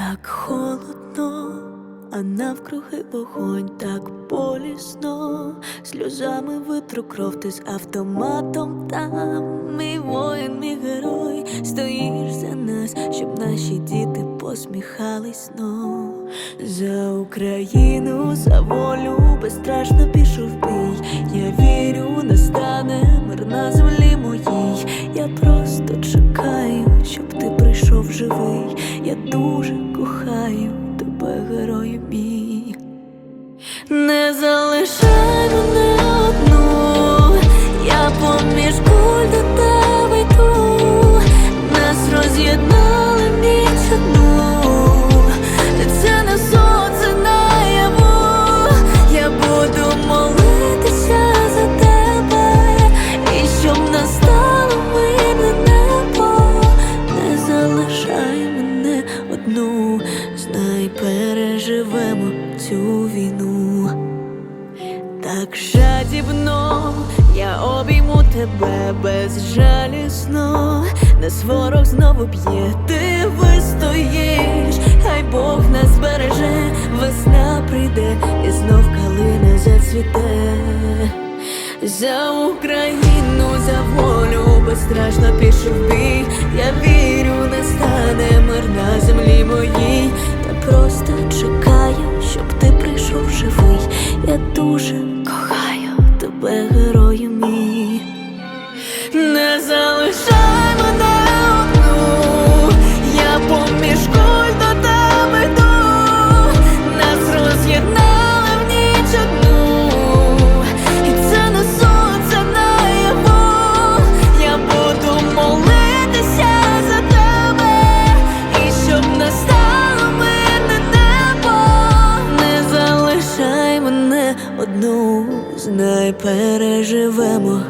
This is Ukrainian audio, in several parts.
Так холодно, а навкруги вогонь так болісно, сльозами витру кров ти з автоматом там. Мій воїн, мій герой, стоїш за нас, щоб наші діти посміхались знов. За Україну, за волю безстрашно пішов бій. Я вірю, настане мир на землі моїй. Я просто чекаю, щоб ти живий. Я дуже кохаю тебе, герою мій. Не залишай мене цю війну. Так жадібно я обійму тебе безжалісно, нас ворог знову б'є, ти вистоїш, хай Бог нас збереже, весна прийде і знов калина зацвіте. За Україну, за волю безстрашно пішов в бій. Я вірю, настане мир на землі моїй. Я дуже знай, переживемо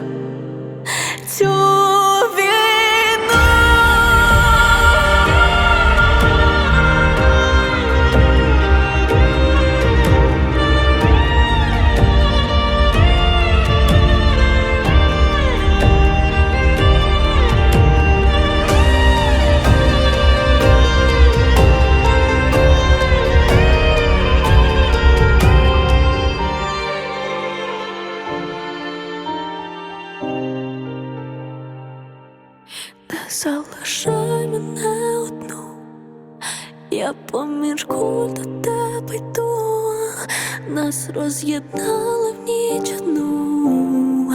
Залишай мене одну, я поміж до тебе йду, нас роз'єднали в ніч одну,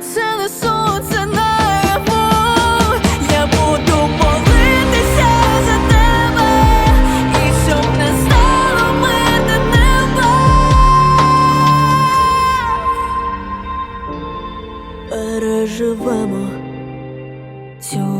це не сон, це я буду молитися за тебе, і щоб не стало небо. Переживемо цю